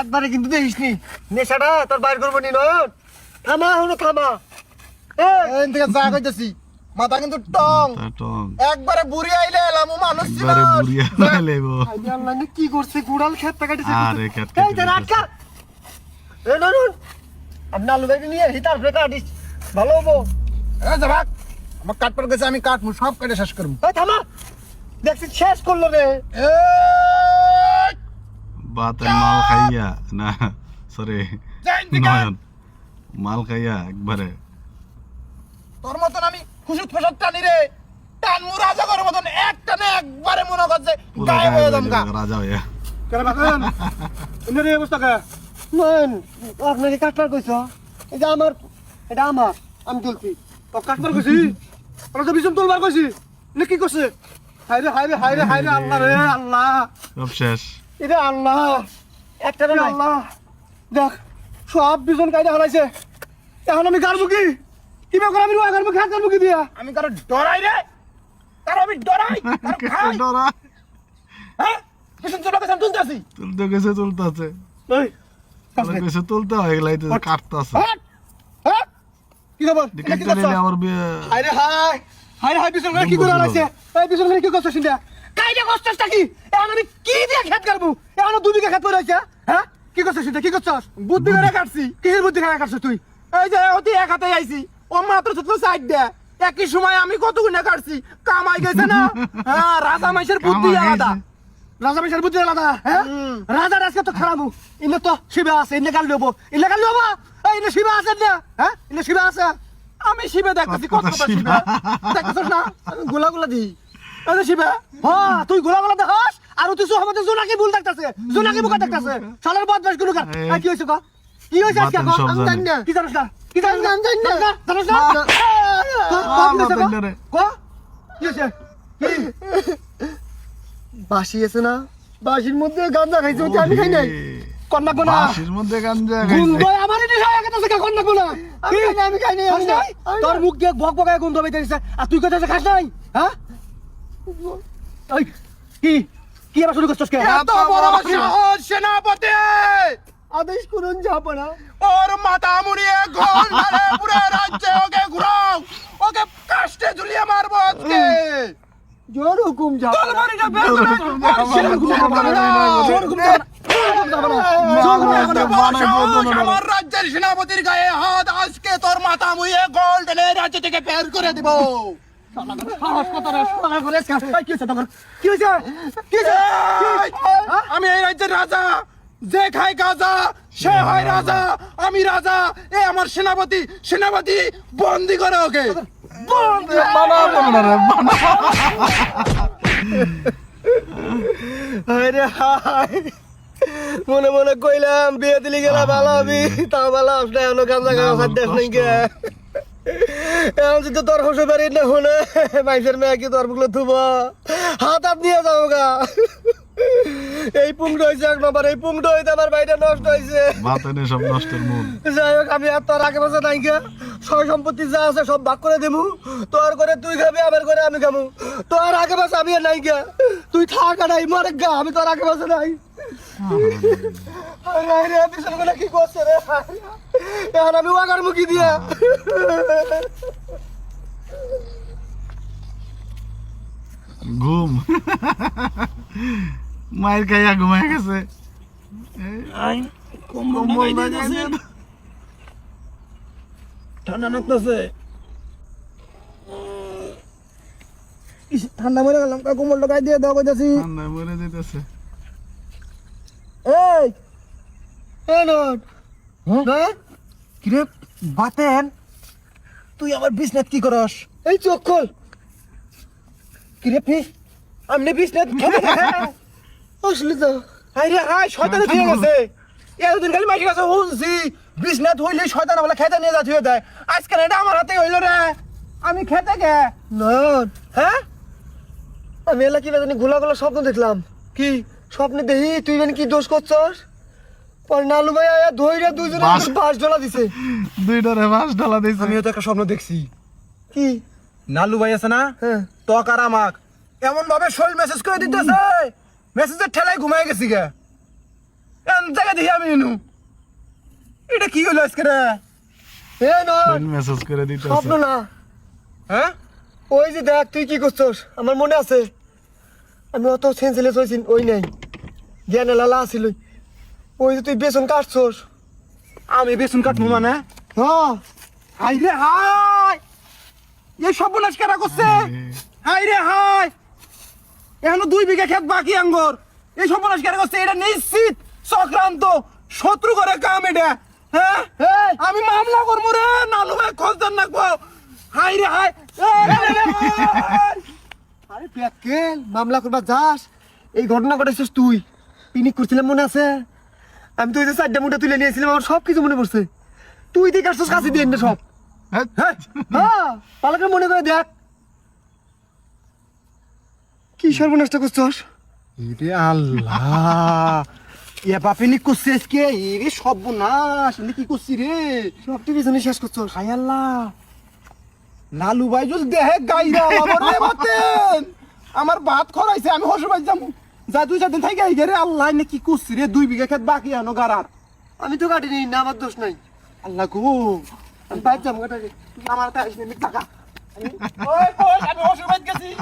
একবারে কিন্তু দেখিস নি নেশাটা তোর বাইর করব নি নয়ন। থামা হলো থামা। এই, থেকে যা কইতেছি মাথা কিন্তু টং। একবারে বুড়ি আইলে এলাম মানুষ ছিল। একবারে বুড়িয়া লাইলেব আইনি আল্লাহ কি করছে কুড়াল খেত কাটিছে। আরে খেত এই কেটে তোর এ নয়ন আপনি আলু বেগুন নিয়ে হিতার ফেলে কাটিস। ভালো হব। এ যাবাক আমার কাটপার গেছে আমি কাটমু সব কেটে শেষ করব। এই থামা। দেখছি শেষ করল রে। বাতের মাল খাইয়া না সরি যাই দিকে। নয়ন মাল খাইয়া একবারে। তোর মতন আমি খুশুত ফসত টানি রে রাজা করার মতন এক টানে একবারে মনে করছে গায়ে হয়ে দমকা রাজা হইয়া। কেন বাগান এনে অবস্থা কে নয়ন আপনাকে কাটবার কইছ? এটা আমার এটা আমার আমি তুলছি। তো কাটবার কইছি? আমরা তো বিষম তুলবার কইছি। নে কি করছে? হাইরে হাইরে হাইরে হাইরে আল্লাহ রে আল্লাহ। সব শেষ। এটা আল্লাহ। একটা আল্লাহ। দেখ সব বিজন কাইদা হারাইছে। এখন আমি গাড়বো কি? কিবা করে আমি রোয়া গাড়বো খেত গাড়বো কি দিয়া? আমি কারও ডরাই রে। কারও আমি ডরাই। কারও ডরা। হ্যাঁ? কিছু তোর কাছে তুলতেছি তুলতে গেছে তুলতেছে এই গেছে তুলতে হয় লাইতে কাটতেছে হট। হট। কি খবর? কি করছ? হাই হাই বিজন করে কি করে হারাইছে এই করে কি করছ সিন্দা কাইদা কষ্টটা কি? এখন আমি কি দিয়ে খেত গাড়বো এখন দুই বিঘা খেত আছে হ্যাঁ? কি করছ সিন্দা কি করছস? বুদ্ধি করে কাটছি। কিসের বুদ্ধি করে কাটছ তুই? এই যে অতি এক হাতে আইছি। ও মাত্র ছোট সাইড দে। একই সময় আমি কত গুণে কাটছি? কামাই গেছে না? হ্যাঁ রাজা মাইশের বুদ্ধি আলাদা। রাজা মিশার বুদ্ধি আলাদা হ্যাঁ। রাজা আজকে তো খারাপ ইনে তো শিবা আছে ইনে কাল লব ইনে কাল লব এই ইনে শিবা আছে না? হ্যাঁ? ইনে শিবা আছে? আমি শিবে দেখতেছি কত কত শিবে। দেখতেছ না? গোলা গোলা দিই। এই শিবা হ্যাঁ তুই গোলা গোলা দেখাস? আর তুই আমাদের জোনাকি ভুল দেখতাছে জোনাকি বুকা দেখতাছে। শালার বদমাশগুলো কার? কি হইছে ক? কি হইছে আজকে ক? আমি জানি। না? কি জানিস না? কি জানিস না? জানি। না জানিস না? ক, হইছে ক? বাসি আছে না? বাসির মধ্যে গাঁজা খাইছে ওটা আমি খাই নাই। কন্যা কোনা বাঁশির মধ্যে গাঞ্জা গন্ধ খাইছে আমার এনে খায় গেছে কা কন্যা কোনা আমি খাই নাই, আমি খাই নাই, তোর মুখ দিয়ে বক বকায় গন্ধ বেরিয়েছে আর তুই কোথায় খাস নাই? হ্যাঁ? কি? কি আবার শুরু করছিস কে? এত বড় সাহস সেনাপতি! আদেশ করুন ওর মাথা মুড়িয়ে পুরো রাজ্যে ওকে ঘুরাও। ওকে কাষ্টে ঝুলিয়ে মারবো আজকে। জোর হুকুম। জোর হুকুম আমার রাজ্যের সেনাপতির গায়ে হাত। আজকে তোর মাথা মুড়িয়ে গোল টেনে রাজ্য থেকে বের করে দিব। সাহস কত রে সাহস করে কি হইছে তখন কি হইছে কি হইছে এই, আমি এই রাজ্যের রাজা যে খায় গাজা সে হয় রাজা আমি রাজা এ আমার সেনাপতি সেনাপতি বন্দি করে ওকে। মনে মনে কইলাম বিয়ে দিলি গেলা ভালো আমি তা ভালো আপনি এখনও গাঁজা গাঁজা খাদ্য নাই গে এখন যদি তোর হসে পারি না হলে মাইসের মেয়ে কি তোর বুকলে থুব হাত হাত নিয়ে যাব গা। এই পুংটা হয়েছে এক নম্বর এই হইতে আমার বাড়িটা নষ্ট হয়েছে বাতেনে সব নষ্টের মূল। যাই হোক আমি আর তোর আগে পাশে নাই গে। সয় সম্পত্তি যা আছে সব ভাগ করে দেবো তোর করে তুই খাবি আমার করে আমি খাব। তোর আগে পাশে আমি আর নাই গে। তুই থাক আর নাই মরে গা আমি তোর আগে পাশে নাই। আরে রে পিছন কি করছে রে? এখন আমি ওয়াগার মুখি দিয়া। ঘুম। মায়ের খাইয়া ঘুমায় গেছে। ঠান্ডা নাকতেছে ঠান্ডা মরে গেলাম। কোমর লাগাই দিয়ে দাও কইতাছি। ঠান্ডায় মরে যেতেছে এই এই নট। হ্যাঁ? কিরে বাতেন তুই আমার বিজনেস কি করস? এই চোখ খোল। কিরে ফি? আমনে বিজনেস আসলে তো। হাই রে হাই শয়তানে ঠিক গেছে। এতদিন খালি মাইকে কাছে শুনছি বিজনেস হইলে শয়তান বলে খেতে নিয়ে যাতে হয়ে যায় আজকে এটা আমার হাতে হইল রে। আমি খেতে গে। নয়ন। হ্যাঁ? আমি এলা কি জানি গোলা গোলা স্বপ্ন দেখলাম। কি? স্বপ্নে দেখি তুই মানে কি দোষ করছস? নালু ভাই আয়া ধইরা দুইজনে বাস- বাস জ্বলা দিছে। দুইটারে মাছ ঢালা দিয়েছে আমিও তো একটা স্বপ্ন দেখছি। কি? নালু ভাই আছে না? হ্যাঁ। তক আর আমাক। এমন ভাবে শৈল মেসেজ করে দিতেছে। মেসেজের ঠেলায় ঘুমাই গেছি গে। এন জায়গা দেখি আমি এনু। এটা কি হলো আজকে রে? এ নয় মেসেজ করে দিতে স্বপ্ন না। হ্যাঁ? ওই যে দেখ তুই কি করছস? আমার মনে আছে। আমি অত সেন্সলেস হয়েছি ওই নাই। জ্ঞানে লালা আসিল ওই যে তুই বেসন কাটছস আমি বেসন কাটবো মানে হ্যাঁ হাই রে হাই এই সর্বনাশ কেনা করছে হাই রে হাই এখনও দুই বিঘা ক্ষেত বাকি আঙ্গর এই সর্বনাশ কেনা করছে এটা নিশ্চিত চক্রান্ত শত্রু করে কাম এটা হ্যাঁ! আমি মামলা করব রে নালু ভাই খোঁজ নাকবো হাই রে হাই আরে প্যাকেল মামলা করবা যাস এই ঘটনা ঘটেছিস তুই পিকনিক করছিলাম মনে আছে আমি তো ওই যে চারটা মুঠা তুলে নিয়েছিলাম আমার সব কিছু মনে পড়ছে। তুই দেখে আসছিস কাছে দিয়ে না সব? হ্যাঁ। হ্যাঁ ভালো করে মনে করে দেখ। কি সর্বনাশটা করছস? ইরে আল্লাহ। এ বাপিনি করছে আজকে ইরে সর্বনাশ আমি কি করছি রে? সব তুই পিছনে শেষ করছস? হাই আল্লাহ। লালু ভাই যদি দেহে গাইরা আমার রে বাতেন আমার ভাত খরাইছে আমি হসু ভাই যাব। যা দুই চার দিন থাকি আই রে আল্লাহ নে কি করছি রে? দুই বিঘা খেত বাকি আনো গারার আমি তো কাটিনি না আমার দোষ নাই। আল্লাহ গো। আমি বাইর যাব কাটাকে আমার তো আসবে নি টাকা আমি ওষুধ গেছি।